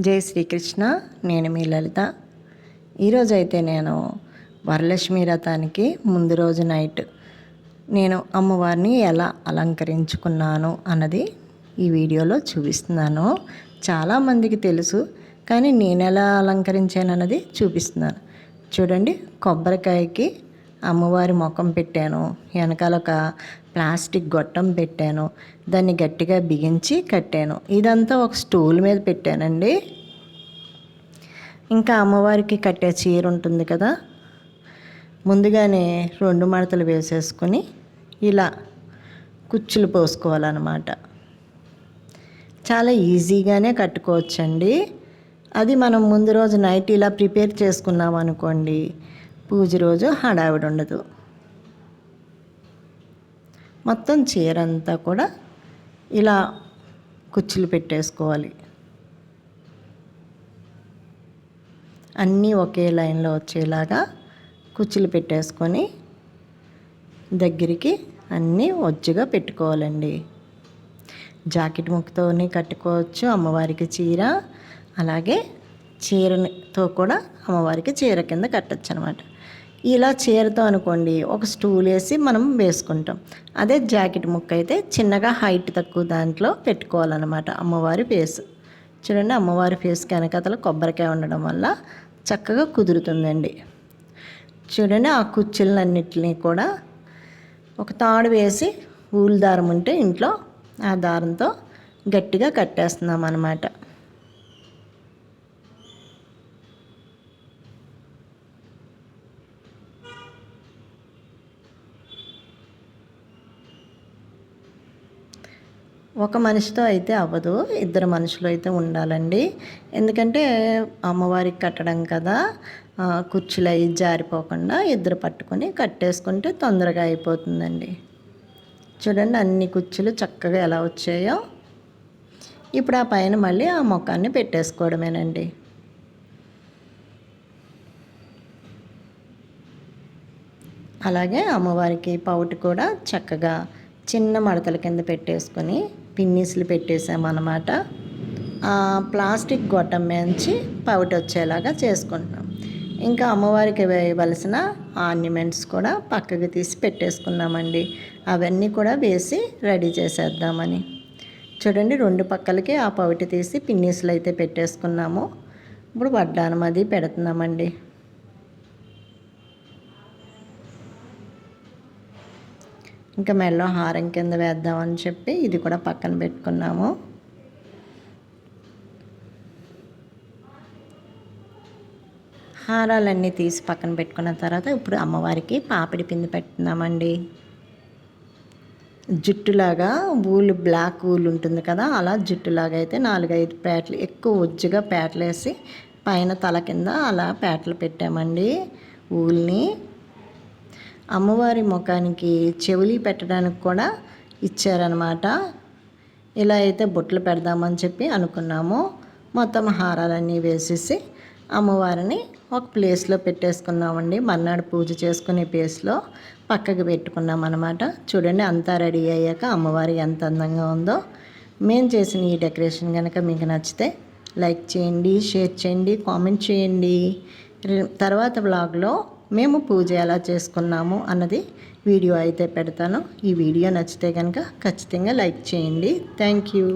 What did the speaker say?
జై శ్రీకృష్ణ నేను మీ లలిత. ఈరోజు అయితే నేను వరలక్ష్మి రథానికి ముందు రోజు నైట్ నేను అమ్మవారిని ఎలా అలంకరించుకున్నాను అన్నది ఈ వీడియోలో చూపిస్తున్నాను. చాలామందికి తెలుసు కానీ నేను ఎలా అలంకరించాను అన్నది చూపిస్తున్నాను. చూడండి కొబ్బరికాయకి అమ్మవారి ముఖం పెట్టాను వెనకాల ఒక ప్లాస్టిక్ గొట్టం పెట్టాను దాన్ని గట్టిగా బిగించి కట్టాను. ఇదంతా ఒక స్టూల్ మీద పెట్టానండి. ఇంకా అమ్మవారికి కట్టే చీర ఉంటుంది కదా ముందుగానే రెండు మడతలు వేసేసుకుని ఇలా కుచ్చులు పోసుకోవాలన్నమాట. చాలా ఈజీగానే కట్టుకోవచ్చండి. అది మనం ముందు రోజు నైట్ ఇలా ప్రిపేర్ చేసుకున్నాం అనుకోండి పూజ రోజు హడావిడి ఉండదు. మొత్తం చీర అంతా కూడా ఇలా కుచ్చులు పెట్టేసుకోవాలి. అన్నీ ఒకే లైన్లో వచ్చేలాగా కుచ్చులు పెట్టేసుకొని దగ్గరికి అన్నీ ఒజ్జుగా పెట్టుకోవాలండి. జాకెట్ ముక్కతోని కట్టుకోవచ్చు అమ్మవారికి చీర అలాగే చీరతో కూడా అమ్మవారికి చీర కింద కట్టచ్చు అనమాట ఇలా చీరతో అనుకోండి ఒక స్టూల్ వేసి మనం వేసుకుంటాం. అదే జాకెట్ ముక్క అయితే చిన్నగా హైట్ తక్కువ దాంట్లో పెట్టుకోవాలన్నమాట అమ్మవారి ఫేస్ చూడండి అమ్మవారి ఫేస్ వెనకతల కొబ్బరికాయ ఉండడం వల్ల చక్కగా కుదురుతుందండి. చూడండి ఆ కుర్చీలన్నిటిని కూడా ఒక తాడు వేసి ఊలు దారం ఉంటే ఇంట్లో ఆ దారంతో గట్టిగా కట్టేస్తున్నాం అన్నమాట ఒక మనిషితో అయితే అవ్వదు ఇద్దరు మనుషులు అయితే ఉండాలండి. ఎందుకంటే అమ్మవారికి కట్టడం కదా కుర్చీలు అవి జారిపోకుండా ఇద్దరు పట్టుకొని కట్టేసుకుంటే తొందరగా అయిపోతుందండి. చూడండి అన్ని కుర్చీలు చక్కగా ఎలా వచ్చాయో. ఇప్పుడు ఆ పైన మళ్ళీ ఆ ముఖాన్ని పెట్టేసుకోవడమేనండి. అలాగే అమ్మవారికి పౌటి కూడా చక్కగా చిన్న మడతల కింద పెట్టేసుకొని పిన్నీసులు పెట్టేసామన్నమాట. ప్లాస్టిక్ గొట్టం మేంచి పౌటి వచ్చేలాగా చేసుకుంటున్నాం. ఇంకా అమ్మవారికి వేయవలసిన ఆర్నిమెంట్స్ కూడా పక్కకి తీసి పెట్టేసుకున్నామండి. అవన్నీ కూడా వేసి రెడీ చేసేద్దామని. చూడండి రెండు పక్కలకి ఆ పౌటి తీసి పిన్నీసులు అయితే పెట్టేసుకున్నాము. ఇప్పుడు వడ్డానం అది పెడుతున్నామండి. ఇంకా మెల్లో హారం కింద వేద్దామని చెప్పి ఇది కూడా పక్కన పెట్టుకున్నాము. హారాలన్నీ తీసి పక్కన పెట్టుకున్న తర్వాత ఇప్పుడు అమ్మవారికి పాపిడి పిండి పెట్టుకుందామండి. జుట్టులాగా ఊలు బ్లాక్ ఊలు ఉంటుంది కదా అలా జుట్టులాగా అయితే నాలుగైదు పేటలు ఎక్కువ ఉజ్జుగా పేటలు వేసి పైన తల కింద అలా పేటలు పెట్టామండి ఊల్ని. అమ్మవారి ముఖానికి చెవులి పెట్టడానికి కూడా ఇచ్చారనమాట ఇలా అయితే బొట్లు పెడదామని చెప్పి అనుకున్నాము. మొత్తం హారాలన్నీ వేసేసి అమ్మవారిని ఒక ప్లేస్లో పెట్టేసుకున్నామండి. మర్నాడు పూజ చేసుకునే ప్లేస్లో పక్కకు పెట్టుకున్నాం అనమాట చూడండి అంతా రెడీ అయ్యాక అమ్మవారి ఎంత అందంగా ఉందో. మేము చేసిన ఈ డెకరేషన్ కనుక మీకు నచ్చితే లైక్ చేయండి షేర్ చేయండి కామెంట్ చేయండి. తర్వాత బ్లాగ్లో మేము పూజ ఎలా చేసుకున్నాము అన్నది వీడియో అయితే పెడతాను. ఈ వీడియో నచ్చితే కనుక ఖచ్చితంగా లైక్ చేయండి. Thank you.